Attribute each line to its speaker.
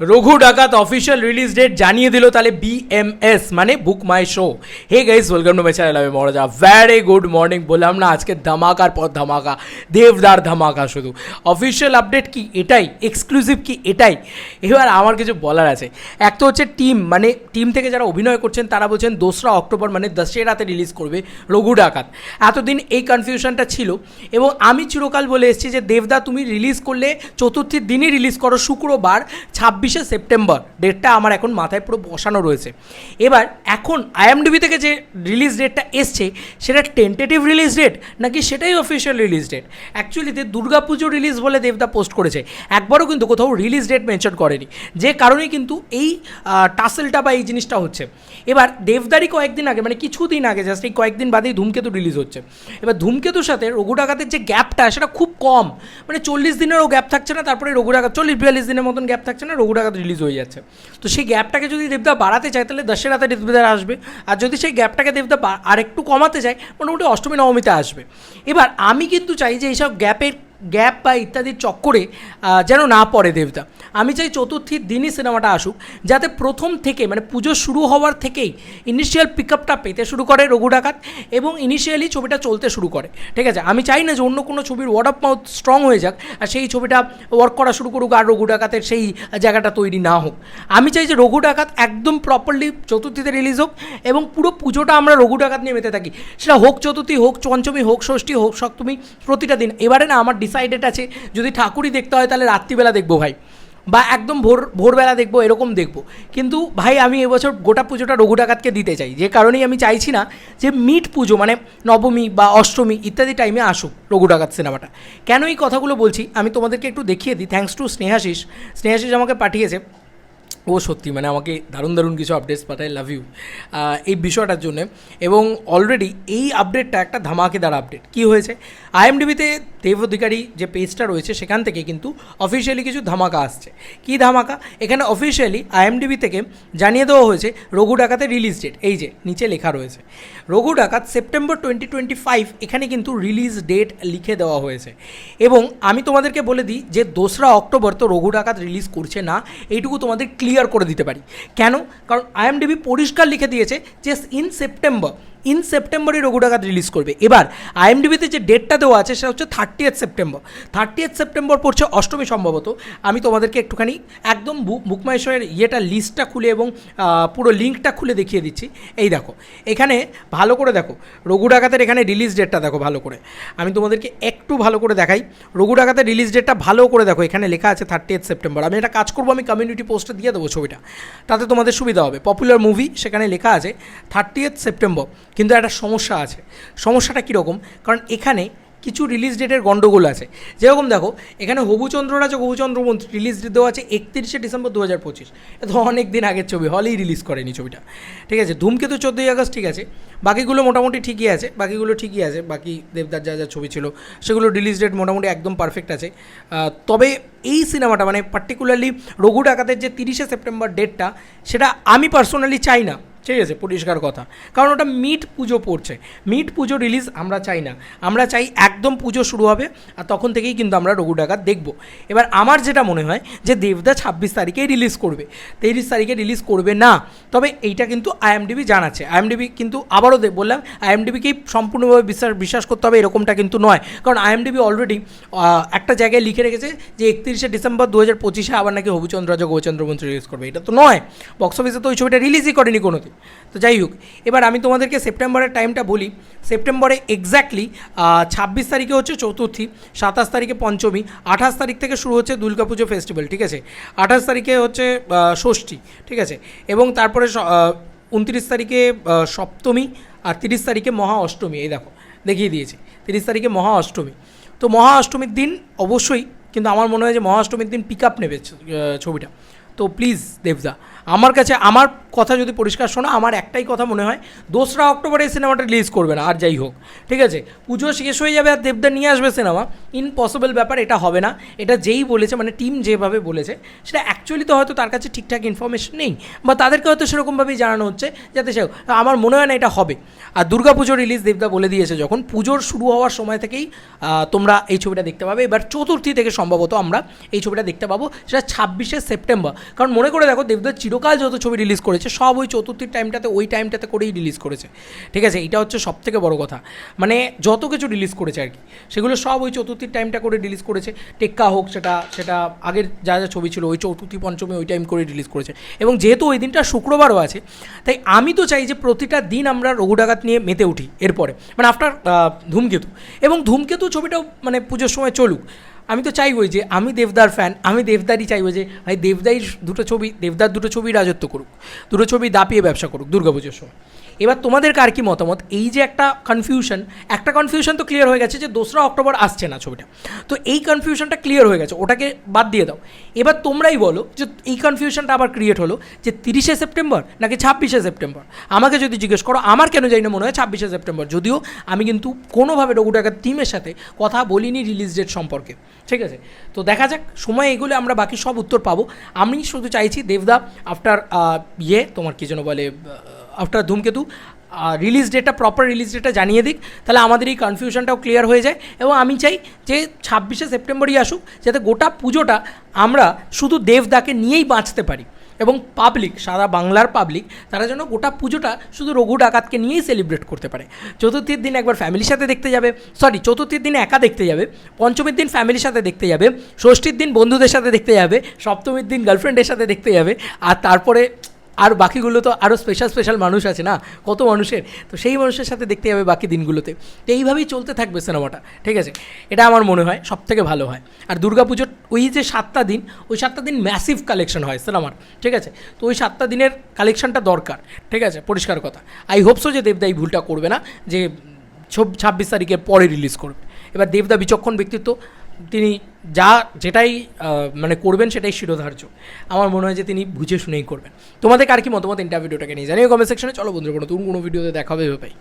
Speaker 1: রঘু ডাকাত official release date জানিয়ে দিল তাহলে বিএমএস মানে BookMyShow hey guys welcome to my channel আমি মহারাজা ভ্যারি গুড মর্নিং বললাম না, আজকে ধামাকার পর ধামাকা, দেবদার ধামাকা শুধু। অফিসিয়াল আপডেট কি? এটাই এক্সক্লুসিভ কি? এটাই। এবার আমার কিছু বলার আছে। এক তো হচ্ছে টিম মানে টিম থেকে যারা অভিনয় করছেন, তারা বলছেন দোসরা অক্টোবর মানে দশেরাতে রিলিজ করবে রঘু ডাকাত। এতদিন এই কনফিউশনটা ছিল এবং আমি চিরকাল বলে এসেছি যে, দেবদা তুমি রিলিজ করলে চতুর্থীর দিনই রিলিজ করো, শুক্রবার, ছাব্বিশে সেপ্টেম্বর। ডেটটা আমার এখন মাথায় পুরো বসানো রয়েছে। এবার এখন আইএমডিবি থেকে যে রিলিজ ডেটটা এসছে, সেটা টেন্টেটিভ রিলিজ ডেট নাকি সেটাই অফিসিয়াল রিলিজ ডেট অ্যাকচুয়ালিতে দুর্গাপুজো রিলিজ বলে দেবদা পোস্ট করেছে। একবারও কিন্তু কোথাও রিলিজ ডেট মেনশন করেনি। যে কারণে কিন্তু এই টাসেলটা বা এই জিনিসটা হচ্ছে। এবার দেবদারই কয়েকদিন আগে মানে কিছুদিন আগে জাস্ট এই কয়েকদিন বাদেই ধূমকেতু রিলিজ হচ্ছে। এবার ধূমকেতুর সাথে রঘু ডাকাতের যে গ্যাপটা সেটা খুব কম। মানে চল্লিশ দিনেরও গ্যাপ থাকছে না, তারপরে রঘু ডাকাত, চল্লিশ, বিয়াল্লিশ দিনের মতন গ্যাপ থাকছে না, রঘু ডাকাত রিলিজ হয়ে যাচ্ছে। তো সেই গ্যাপটাকে যদি দেবদা বাড়াতে চায়, তাহলে দশেরাতে দেবদার আসবে। আর যদি সেই গ্যাপটাকে দেবদা আরেকটু কমাতে চায়, মোটামুটি অষ্টমী, নবমীতে আসবে। এবার আমি কিন্তু চাই যে এইসব গ্যাপের গ্যাপ বা ইত্যাদির চক্করে যেন না পড়ে দেবতা। আমি চাই চতুর্থীর দিনই সিনেমাটা আসুক, যাতে প্রথম থেকে মানে পুজো শুরু হওয়ার থেকেই ইনিশিয়াল পিক আপটা পেতে শুরু করে রঘু ডাকাত এবং ইনিশিয়ালি ছবিটা চলতে শুরু করে। ঠিক আছে? আমি চাই না যে অন্য কোনো ছবির ওয়ার্ড অফ মাউথ স্ট্রং হয়ে যাক আর সেই ছবিটা ওয়ার্ক করা শুরু করুক আর রঘু ডাকাতের সেই জায়গাটা তৈরি না হোক। আমি চাই যে রঘু ডাকাত একদম প্রপারলি চতুর্থীতে রিলিজ হোক এবং পুরো পুজোটা আমরা রঘু ডাকাত নিয়ে মেতে থাকি। সেটা হোক চতুর্থী হোক পঞ্চমী হোক ষষ্ঠী হোক সপ্তমী, প্রতিটা দিন। এবারে না আমার ডিসাইডেড আছে, যদি ঠাকুরই দেখতে হয় তাহলে রাত্রিবেলা দেখব ভাই। বা একদম ভোর, ভোরবেলা দেখব, এরকম দেখব। কিন্তু ভাই, আমি এবছর গোটা পুজোটা রঘু ডাকাতকে দিতে চাই। যে কারণেই আমি চাইছি না যে মিট পুজো মানে নবমী বা অষ্টমী ইত্যাদি টাইমে আসুক রঘু ডাকাত সিনেমাটা। কেন এই কথাগুলো বলছি? আমি তোমাদেরকে একটু দেখিয়ে দিই। Thanks to Snehashis. স্নেহাশিস আমাকে পাঠিয়েছে। ও সত্যি মানে আমাকে দারুণ দারুণ কিছু আপডেটস পাঠায় লাভ ইউ এই বিষয়টার জন্য। এবং অলরেডি এই আপডেটটা একটা ধামাকেদার আপডেট কি হয়েছে? আইএমডিবিতে দেব অধিকারী যে পেজটা রয়েছে, সেখান থেকে কিন্তু অফিসিয়ালি কিছু ধামাকা আসছে। কি ধামাকা? এখানে অফিসিয়ালি আইএমডিবি থেকে জানিয়ে দেওয়া হয়েছে রঘু ডাকাতের রিলিজ ডেট এই যে, নিচে লেখা রয়েছে। রঘু ডাকাত সেপ্টেম্বর টোয়েন্টি টোয়েন্টি ফাইভ এখানে কিন্তু রিলিজ ডেট লিখে দেওয়া হয়েছে। এবং আমি তোমাদেরকে বলে দিই যে দোসরা অক্টোবর তো রঘু ডাকাত রিলিজ করছে না। এইটুকু তোমাদের করে দিতে পারি। কেন? কারণ আইএমডিবি পরিষ্কার লিখে দিয়েছে যে ইন সেপ্টেম্বর ইন সেপ্টেম্বরই রঘু ডাকাত রিলিজ করবে। এবার আইএমডিবিতে যে ডেটটা দেওয়া আছে, সেটা হচ্ছে থার্টিয়েথ সেপ্টেম্বর থার্টিয়েথ সেপ্টেম্বর পড়ছে অষ্টমী সম্ভবত। আমি তোমাদেরকে একটুখানি একদম বুকমাইশয়ের ইয়েটা লিস্টটা খুলে এবং পুরো লিঙ্কটা খুলে দেখিয়ে দিচ্ছি। এই দেখো, এখানে ভালো করে দেখো, রঘু ডাকাতের এখানে রিলিজ ডেটটা দেখো ভালো করে। আমি তোমাদেরকে একটু ভালো করে দেখাই। রঘু ডাকাতের রিলিজ ডেটটা ভালো করে দেখো, এখানে লেখা আছে থার্টিয়েথ সেপ্টেম্বর আমি এটা কাজ করব, আমি কমিউনিটি পোস্টে দিয়ে দেবো ছবিটা। তাতে তোমাদের সুবিধা হবে। পপুলার মুভি সেখানে লেখা আছে থার্টিয়েথ সেপ্টেম্বর কিন্তু একটা সমস্যা আছে। সমস্যাটা কীরকম? কারণ এখানে কিছু রিলিজ ডেটের গণ্ডগোল আছে। যেরকম দেখো, এখানে হবুচন্দ্ররাজ ও হবুচন্দ্র রিলিজ ডেট দেওয়া আছে একত্রিশে ডিসেম্বর দু হাজার পঁচিশ। এটা তো অনেক দিন আগের ছবি, হলেই রিলিজ করেনি ছবিটা। ঠিক আছে, ধূমকেতু চোদ্দোই আগস্ট ঠিক আছে। বাকিগুলো মোটামুটি ঠিকই আছে, বাকিগুলো ঠিকই আছে, বাকি দেবদার যা যা ছবি ছিল, সেগুলো রিলিজ ডেট মোটামুটি একদম পারফেক্ট আছে। তবে এই সিনেমাটা মানে পার্টিকুলারলি রঘু ডাকাতের যে তিরিশে সেপ্টেম্বর ডেটটা সেটা আমি পার্সোনালি চাই না। ঠিক আছে, পরিষ্কার কথা। কারণ ওটা মিট পুজো পড়ছে। মিট পুজো রিলিজ আমরা চাই না। আমরা চাই একদম পুজো শুরু হবে আর তখন থেকেই কিন্তু আমরা রঘু ডাকাত দেখব। এবার আমার যেটা মনে হয় যে দেবদা ছাব্বিশ তারিখেই রিলিজ করবে। তেইশ তারিখে রিলিজ করবে না। তবে এইটা কিন্তু আইএমডিবি জানাচ্ছে। আইএমডিবি কিন্তু আবারও বললাম আইএমডিবিকেই সম্পূর্ণভাবে বিশ্বাস বিশ্বাস করতে হবে এরকমটা কিন্তু নয়। কারণ আইএমডিবি অলরেডি একটা জায়গায় লিখে রেখেছে যে একত্রিশে ডিসেম্বর দু হাজার পঁচিশে আবার নাকি হবুচন্দ্র রাজা গোচন্দ্র মন্ত্রী রিলিজ করবে। এটা তো নয়। বক্স অফিসে তো ওই ছবিটা রিলিজই করেনি কোনোদিন। তো যাই হোক, এবার আমি তোমাদেরকে সেপ্টেম্বরের টাইমটা বলি। সেপ্টেম্বরে এক্স্যাক্টলি ছাব্বিশ তারিখে হচ্ছে চতুর্থী, সাতাশ তারিখে পঞ্চমী, আঠাশ তারিখ থেকে শুরু হচ্ছে দুর্গাপুজো ফেস্টিভ্যাল ঠিক আছে? আঠাশ তারিখে হচ্ছে ষষ্ঠী, ঠিক আছে? এবং তারপরে উনত্রিশ তারিখে সপ্তমী আর তিরিশ তারিখে মহা অষ্টমী, এই দেখো, দেখিয়ে দিয়েছি। তিরিশ তারিখে মহা অষ্টমী। তো মহা অষ্টমীর দিন অবশ্যই, কিন্তু আমার মনে হয় যে মহা অষ্টমীর দিন পিক আপ নেবে ছবিটা। তো প্লিজ দেবদা আমার কাছে আমার কথা যদি পরিষ্কার শোনো, আমার একটাই কথা মনে হয়, দোসরা অক্টোবরে এই সিনেমাটা রিলিজ করবে না, আর যাই হোক। ঠিক আছে? পুজো শেষ হয়ে যাবে আর দেবদা নিয়ে আসবে সিনেমা। ইম্পসিবল ব্যাপার, এটা হবে না। এটা যেই বলেছে মানে টিম যেভাবে বলেছে, সেটা অ্যাকচুয়ালি তো হয়তো তার কাছে ঠিকঠাক ইনফরমেশন নেই, বা তাদেরকে হয়তো সেরকমভাবেই জানানো হচ্ছে, যাতে সে আমার মনে হয় না এটা হবে। আর দুর্গা পুজো রিলিজ দেবদা বলে দিয়েছে যখন, পুজোর শুরু হওয়ার সময় থেকেই তোমরা এই ছবিটা দেখতে পাবে। এবার চতুর্থী থেকে সম্ভবত আমরা এই ছবিটা দেখতে পাবো, সেটা ছাব্বিশে সেপ্টেম্বর। কারণ মনে করে দেখো দেবদার চিরকাল যত ছবি রিলিজ করেছে, সব ওই চতুর্থীর টাইমটাতে ওই টাইমটাতে করেই রিলিজ করেছে। ঠিক আছে? এটা হচ্ছে সব থেকে বড় কথা। মানে যত কিছু রিলিজ করেছে আর কি, সেগুলো সব ওই চতুর্থীর টাইমটা করে রিলিজ করেছে। টেক্কা হোক, সেটা সেটা আগের যা যা ছবি ছিল, ওই চতুর্থী, পঞ্চমী ওই টাইম করে রিলিজ করেছে। এবং যেহেতু ওই দিনটা শুক্রবারও আছে, তাই আমি তো চাই যে প্রতিটা দিন আমরা রঘু ডাকাত নিয়ে মেতে উঠি এরপরে। মানে আফটার ধূমকেতু। এবং ধূমকেতু ছবিটাও মানে পুজোর সময় চলুক। আমি তো চাইবই যে আমি দেবদার ফ্যান আমি দেবদারই চাইব যে, ভাই দেবদাই দুটো ছবি, দেবদার দুটো ছবি রাজত্ব করুক, দুটো ছবি দাপিয়ে ব্যবসা করুক, দুর্গাপুজোর সময়। এবার তোমাদের কার কি মতামত? এই যে একটা কনফিউশন একটা কনফিউশন তো ক্লিয়ার হয়ে গেছে যে দোসরা অক্টোবর আসছে না ছবিটা। তো এই কনফিউশনটা ক্লিয়ার হয়ে গেছে, ওটাকে বাদ দিয়ে দাও। এবার তোমরাই বলো যে এই কনফিউশনটা আবার ক্রিয়েট হলো যে তিরিশে সেপ্টেম্বর নাকি ছাব্বিশে সেপ্টেম্বর? আমাকে যদি জিজ্ঞেস করো, আমার কেন জানি না মনে হয় ছাব্বিশে সেপ্টেম্বর। যদিও আমি কিন্তু কোনোভাবে রঘু টাকার টিমের সাথে কথা বলিনি রিলিজ ডেট সম্পর্কে। ঠিক আছে? তো দেখা যাক, সময় এগুলো আমরা বাকি সব উত্তর পাবো। আমি শুধু চাইছি দেবদা আফটার ইয়ে তোমার কী যেন বলে আফটার ধূমকেতু রিলিজ ডেটটা প্রপার রিলিজ ডেটটা জানিয়ে দিক। তাহলে আমাদের এই কনফিউশনটাও ক্লিয়ার হয়ে যায়। এবং আমি চাই যে ছাব্বিশে সেপ্টেম্বরই আসুক, যাতে গোটা পুজোটা আমরা শুধু দেবদাকে নিয়েই বাঁচতে পারি। এবং পাবলিক সারা বাংলার পাবলিক তারা যেন গোটা পুজোটা শুধু রঘু ডাকাতকে নিয়েই সেলিব্রেট করতে পারে। চতুর্থীর দিন একবার ফ্যামিলির সাথে দেখতে যাবে। সরি চতুর্থীর দিন একা দেখতে যাবে। পঞ্চমীর দিন ফ্যামিলির সাথে দেখতে যাবে। ষষ্ঠীর দিন বন্ধুদের সাথে দেখতে যাবে। সপ্তমীর দিন গার্লফ্রেন্ডের সাথে দেখতে যাবে। আর তারপরে আর বাকিগুলো তো আরও স্পেশাল স্পেশাল মানুষ আছে না? কত মানুষের? তো সেই মানুষের সাথে দেখতে যাবে বাকি দিনগুলোতে। তো এইভাবেই চলতে থাকবে সিনেমাটা, ঠিক আছে? এটা আমার মনে হয় সব থেকে ভালো হয়। আর দুর্গাপুজোর ওই যে সাতটা দিন, ওই সাতটা দিন ম্যাসিভ কালেকশন হয় সিনেমার, ঠিক আছে? তো ওই সাতটা দিনের কালেকশনটা দরকার, ঠিক আছে? পরিষ্কার কথা। আই হোপসো যে দেবদা এই ভুলটা করবে না, যে ছব- ছাব্বিশ তারিখের পরে রিলিজ করবে। এবার দেবদা বিচক্ষণ ব্যক্তিত্ব তিনি যা যেটাই মানে করবেন সেটাই শিরোধার্য। আমার মনে হয় যে তিনি বুঝে শুনেই করবেন। তোমাদের কার কি মতামত? ইন্টারভিউটাকে নিয়ে জানিও কমেন্ট সেকশনে চলো বন্ধুরা, কোনো তুমি কোনো ভিডিওতে দেখাবে ভাই